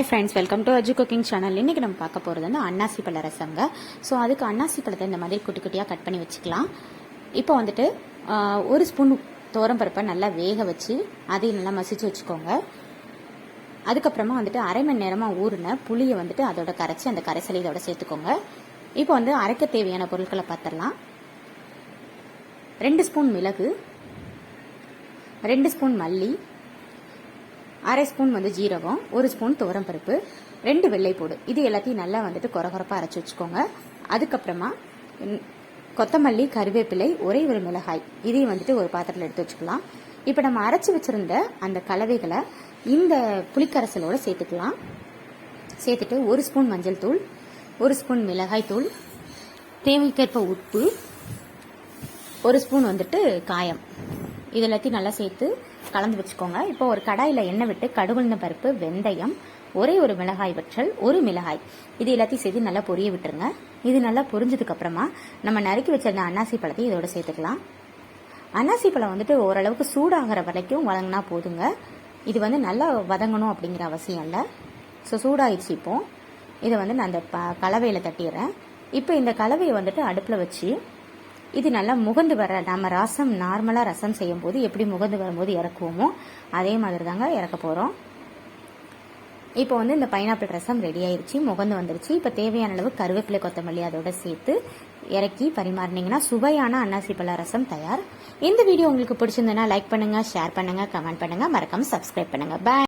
Hi friends welcome to Aju cooking channel இன்றைக்கி நம்ம பார்க்க போகிறது வந்து அன்னாசி பழ ரசங்க. ஸோ அதுக்கு அன்னாசி பழத்தை இந்த மாதிரி குட்டி குட்டியாக கட் பண்ணி வச்சுக்கலாம். இப்போ வந்துட்டு ஒரு ஸ்பூன் பருப்பை நல்லா வேக வச்சு அதையும் நல்லா மசிச்சு வச்சுக்கோங்க. அதுக்கப்புறமா வந்துட்டு அரை மணி நேரமாக ஊறின புளியை வந்துட்டு அதோட கரைச்சி அந்த கரைசலை இதோட சேர்த்துக்கோங்க. இப்போ வந்து அரைக்க தேவையான பொருட்களை பார்த்துடலாம் ரெண்டு ஸ்பூன் மிளகு ரெண்டு ஸ்பூன் மல்லி அரை ஸ்பூன் வந்து ஜீரகம் ஒரு ஸ்பூன் துவரம்பருப்பு ரெண்டு வெள்ளைப்பூடு இது எல்லாத்தையும் நல்லா வந்துட்டு குறகுறப்பாக அரைச்சி வச்சுக்கோங்க. அதுக்கப்புறமா கொத்தமல்லி கருவேப்பிலை ஒரே ஒரு மிளகாய் இதையும் வந்துட்டு ஒரு பாத்திரத்தில் எடுத்து வச்சுக்கலாம். இப்போ நம்ம அரைச்சி வச்சுருந்த அந்த கலவைகளை இந்த புளிக்கரைசலோட சேர்த்துக்கலாம். சேர்த்துட்டு ஒரு ஸ்பூன் மஞ்சள் தூள் ஒரு ஸ்பூன் மிளகாய் தூள் தேவைக்கேற்ப உப்பு ஒரு ஸ்பூன் வந்துட்டு காயம். இது எல்லாத்தையும் நல்லா சேர்த்து கலந்து வச்சுக்கோங்க. இப்போ ஒரு கடாயில் எண்ணெய் விட்டு கடுகுழுந்த பருப்பு வெந்தயம் ஒரே ஒரு மிளகாய் வற்றல் ஒரு மிளகாய். இது எல்லாத்தையும் சேர்த்து நல்லா பொரிய விட்டுருங்க. இது நல்லா பொரிஞ்சதுக்கு அப்புறமா நம்ம நறுக்கி வச்சிருந்த அன்னாசி பழத்தையும் இதோட சேர்த்துக்கலாம். அன்னாசி பழம் வந்துட்டு ஓரளவுக்கு சூடாகிற வரைக்கும் வதங்கினா போதுங்க. இது வந்து நல்லா வதங்கணும் அப்படிங்கிற அவசியம் இல்லை. ஸோ சூடாயிடுச்சு இப்போ. இதை வந்து நான் அந்த ப கலவையில் தட்டிடுறேன். இப்போ இந்த கலவையை வந்துட்டு அடுப்பில் வச்சு இது நல்லா முகந்து வர நம்ம ரசம் நார்மலாக ரசம் செய்யும் போது எப்படி முகந்து வரும்போது இறக்குவோமோ அதே மாதிரி தாங்க இறக்க போகிறோம் இப்போ வந்து இந்த பைனாப்பிள் ரசம் ரெடி ஆயிடுச்சு முகந்து வந்துருச்சு. இப்போ தேவையான அளவு கருவேப்பிலை கொத்தமல்லி அதோட சேர்த்து இறக்கி பரிமாறினீங்கன்னா சுவையான அன்னாசி பழ ரசம் தயார். இந்த வீடியோ உங்களுக்கு பிடிச்சிருந்ததுன்னா லைக் பண்ணுங்கள் ஷேர் பண்ணுங்க கமெண்ட் பண்ணுங்கள் மறக்காமல் சப்ஸ்கிரைப் பண்ணுங்கள் பாய்